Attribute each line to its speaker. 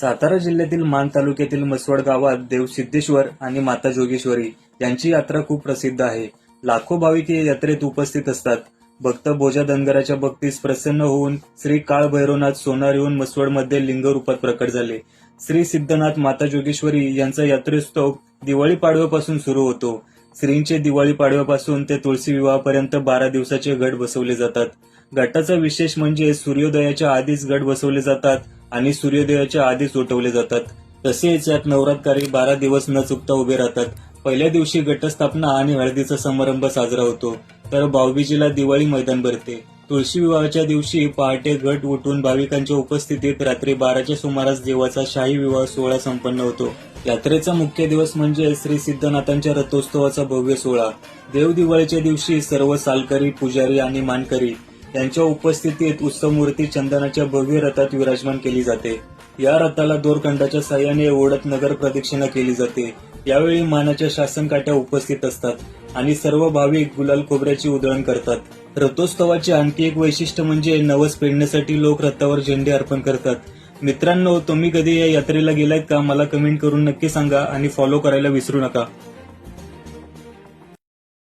Speaker 1: सातारा जिल्ह्यातील मान तालुक्यातील मसवड गावात देव सिद्धेश्वर आणि माता जोगेश्वरी यांची यात्रा खूप प्रसिद्ध आहे. लाखो भाविक या यात्रेत उपस्थित असतात. भक्त बोजा धनगराच्या भक्तीस प्रसन्न होऊन श्री काळ भैरवनाथ सोनार येऊन मसवडमध्ये लिंग रूपात प्रकट झाले. श्री सिद्धनाथ माता जोगेश्वरी यांचा यात्रोत्सव दिवाळी पाडव्यापासून सुरू होतो. श्रींचे दिवाळी पाडव्यापासून ते तुळशी विवाहापर्यंत बारा दिवसाचे गट बसवले जातात. गटाचा विशेष म्हणजे सूर्योदयाच्या आधीच गट बसवले जातात. आणि सूर्योदयाच्या आधीच उठवले जातात. तसेच यात नवरात्रकारी बारा दिवस न चुकता उभे राहतात. पहिल्या दिवशी घटस्थापना आणि हळदीचा समारंभ साजरा होतो. तर भाऊबीजीला दिवाळी मैदान भरते. तुळशी विवाहाच्या दिवशी पहाटे घट उठून भाविकांच्या उपस्थितीत रात्री बाराच्या सुमारास देवाचा शाही विवाह सोहळा संपन्न होतो. यात्रेचा मुख्य दिवस म्हणजे श्री सिद्धनाथांच्या रथोत्सवाचा भव्य सोहळा. देव दिवाळीच्या दिवशी सर्व सालकरी पुजारी आणि मानकरी यांच्या उपस्थितीत उत्सव मूर्ती चंदनाच्या भव्य रथात विराजमान केली जाते. या रथाला दोरखंडाच्या सहाय्याने ओढत नगर प्रदक्षिणा केली जाते. यावेळी मानाच्या शासन काट्या उपस्थित असतात आणि सर्व भाविक गुलाल खोबऱ्याची उधळण करतात. रथोत्सवाचे आणखी एक वैशिष्ट्य म्हणजे नवस पेडण्यासाठी लोक रथावर झेंडे अर्पण करतात. मित्रांनो तुम्ही कधी या यात्रेला गेलात का? मला कमेंट करून नक्की सांगा आणि फॉलो करायला विसरू नका.